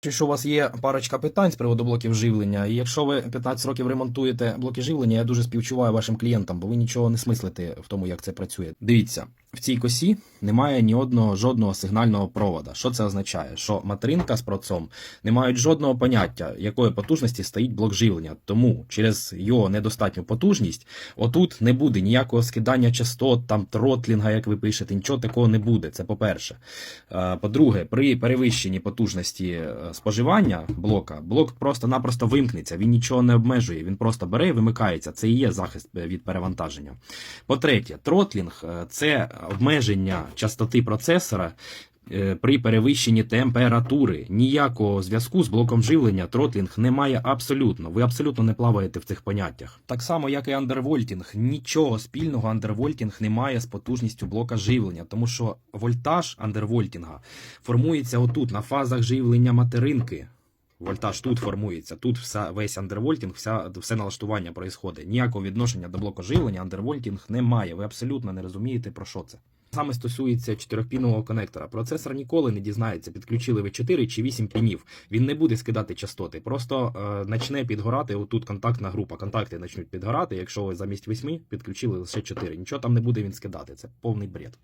Що у вас є парочка питань з приводу блоків живлення, і якщо ви 15 років ремонтуєте блоки живлення, я дуже співчуваю вашим клієнтам, бо ви нічого не смислите в тому, як це працює. Дивіться, в цій косі немає ні одного жодного сигнального провода. Що це означає? Що материнка з процом не мають жодного поняття, якої потужності стоїть блок живлення. Тому через його недостатню потужність отут не буде ніякого скидання частот, там тротлінга, як ви пишете, нічого такого не буде. Це по-перше. Е, По-друге, при перевищенні потужності е, споживання блока, блок просто-напросто вимкнеться, він нічого не обмежує, він просто бере і вимикається. Це і є захист е, від перевантаження. По-третє, тротлінг це обмеження частоти процесора. е, При перевищенні температури ніякого зв'язку з блоком живлення тротлінг не має абсолютно. Ви абсолютно не плаваєте в цих поняттях. Так само, як і андервольтінг. Нічого спільного андервольтінг не має з потужністю блока живлення, тому що вольтаж андервольтінга формується отут, на фазах живлення материнки. Вольтаж тут формується, тут вся, весь андервольтінг, вся, все налаштування происходить. Ніякого відношення до блоку живлення андервольтінг немає. Ви абсолютно не розумієте, про що це. Саме стосується чотирьохпінового конектора. Процесор ніколи не дізнається, підключили ви 4 чи 8 пінів. Він не буде скидати частоти. Просто е, почне підгорати. Отут контактна група. Контакти почнуть підгорати. Якщо ви замість 8 підключили лише 4. Нічого там не буде він скидати. Це повний бред.